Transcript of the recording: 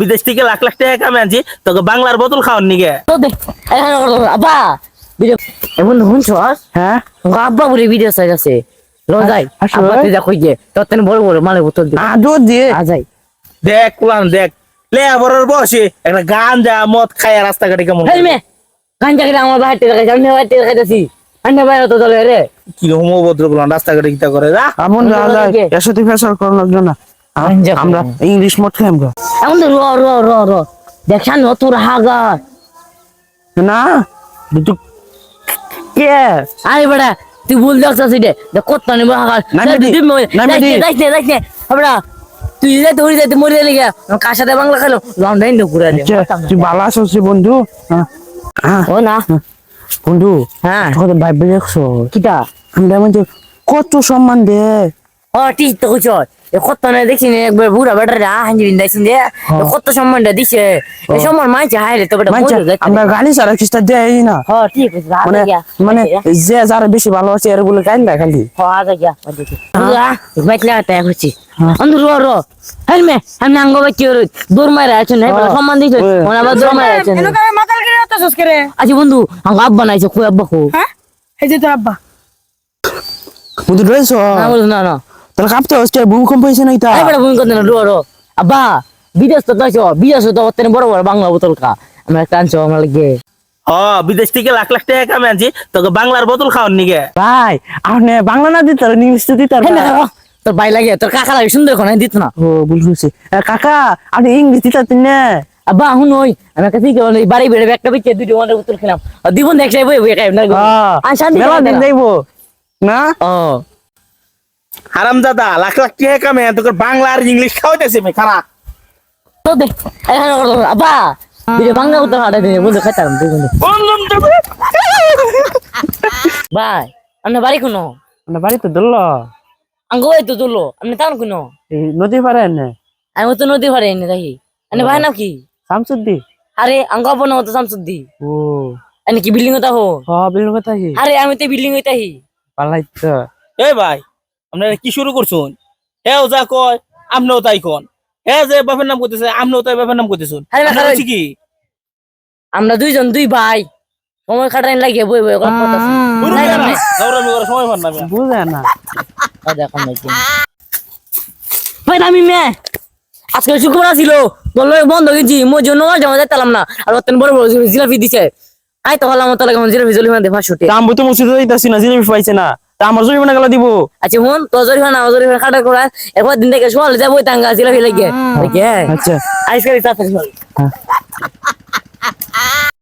বিদেশ থেকে লাখ লাখ টাকা কামে আনছি তোকে বাংলার বোতল খাওয়ার নিগে। আব্বা এমন শুনছ? হ্যাঁ? আব্বা বলে ভিডিও সাইজ আছে। লো যাই। আসলে? আব্বা তুই দেখো যে তোর তেন বড় বড় মানে বোতল দি আদো দিয়ে আ যাই। দেখ কুলান দেখ। লে বড়র বসে একটা গান যা মদ খায় রাস্তাঘাটে কেমন হেই মে কান আমার বাইরে দেখাই আমি বাইরে দেখাইতেছি আমি বাইরে তো চলে রে। কি হোমভদ্র গুলান রাস্তাঘাটে কিতা করে? যা। আমন আমি যা বললাম এর সাথে ফেসার করার না। আমরা ইংলিশ মত আমরা এখন র র র র। দেখান তোর হাগা। না দুটো কে? আরে বড়া তুই ভুল দেখছিস রে। দেখ কত নেব হাগা। নামি দি, নামি দি। দেখ নে দেখ নে বড়া তুই যাই মরে গেলি গা। কার সাথে বাংলা খেলো? লন্ডন তো ঘুরে আচ্ছা, তুই ভালো আছিস বন্ধু। ও না। বন্ধু হ্যাঁ। কত দেখছ। কিটা? আমরা মানে কত সম্মান দে। ও ঠিক তো কইছ। কত না দেখছি নে একবার বুড়া বেটারে হাঞ্জি বিন্দাইছিন যে এ কত সম্মানটা দিছে। এ সম্মান মাইছে হাইলে তো বেটা মানছে, আমরা গালি ছাড়া খ্রিস্টা দেয় না। হ ঠিক আছে মানে মানে যে যারা বেশি ভালো আছে এর বলে গাইল না খালি। হ আজ গিয়া বাজে বুড়া মাইতলা তাই হচ্ছে অন্ধ রো রো। হেলমে আমি আঙ্গ বাচ্চি দূর মারে আছেন সম্মান দিছে। ওই। আবার দূর মারে আছেন মাতাল করে আছিস কে আচ্ছা বন্ধু আঙ্গ আব্বা নাইছে কই আব্বা কো? হ্যাঁ? এই যে তোর আব্বা। বন্ধু রয়েছ? না না না। তাহলে কাঁপতে হচ্ছে ভূমিকম্প হয়েছে না এটা? এই বড় ভূমি কথা না রো রো আব্বা বিদেশ তো তাইছো বিদেশ তো অতনে বড় বড় বাংলা বোতল খা। আমরা কানছো আমরা লাগে। হ বিদেশ থেকে লাখ লাখ টাকা কামে আনছি তোকে বাংলার বোতল খাওয়ার নিগে। ভাই আপনি বাংলা না দিতে পারেন ইংলিশ তো দিতে হেই না, পারবেন র, তোর ভাই লাগে তোর কাকা লাগে সুন্দর কোন দিত না। ও বুঝছি। কাকা আপনি ইংলিশ দিতে পারতেন না। আব্বা হুন ওই আমি কাছে কি বলি বাড়ি বেড়ে একটা বিচ্ছে দুটো ওয়ানের বোতল খেলাম। দিবন দেখ বই বই না হ্যাঁ, আর শান্তি মেলা দিন দিন যাইবো। না? ও। হারাম দাদা লাখ লাখ টাকা কামে তোকে বাংলা আর ইংলিশ খাওয়াইতেছে মে খারাপ তো দে এখানে করো, আব্বা বাংলা বোতল হাঁটা দিনে বন্ধু খাইতাম দুই বন্ধু। ভাই বাড়ি কোনো? আঙ্গ তো আপনি কোনো? এই নদী পারেন না আমি তো নদী পারে এনে দেখি এনে ভাই নাম কি? শামসুদ্দি আরে আঙ্গ আপন তো শামসুদ্দি ও। এনে কি বিল্ডিং হতা হো হ বিল কথা আরে আমি তো বিল্ডিং হইতাহি পালাই তো। এই ভাই আপনারা কি শুরু করছুন হেও যা কয় আপনিও তাই কোন। হে যে বাপের নাম করতেছে আপনিও তাই বাপের নাম করতেছুন। কি? আমরা দুইজন দুই ভাই। সময় কাটাইন লাগে বই বই সময় পান না বুঝে না। দেখো ভাই আমি মে আজকে শুক্রবার ছিল বলল বন্ধ গেছি মোর জন্য জমা যেতাম না। আর অত্যন্ত বড় বড় জিলাপি দিছে। আই তো হলাম তাহলে জিলাপি জলি মানে পাঁচশোটি আমি তো মসজিদে যাইতাছি না জিনিস পাইছে না। আমার জরিমানা গেলা দিব? আচ্ছা হুন তো জরিমানা আমার জরিমানা কাটা করা এরপর দিন থেকে যাব তাঙ্গা আচ্ছা।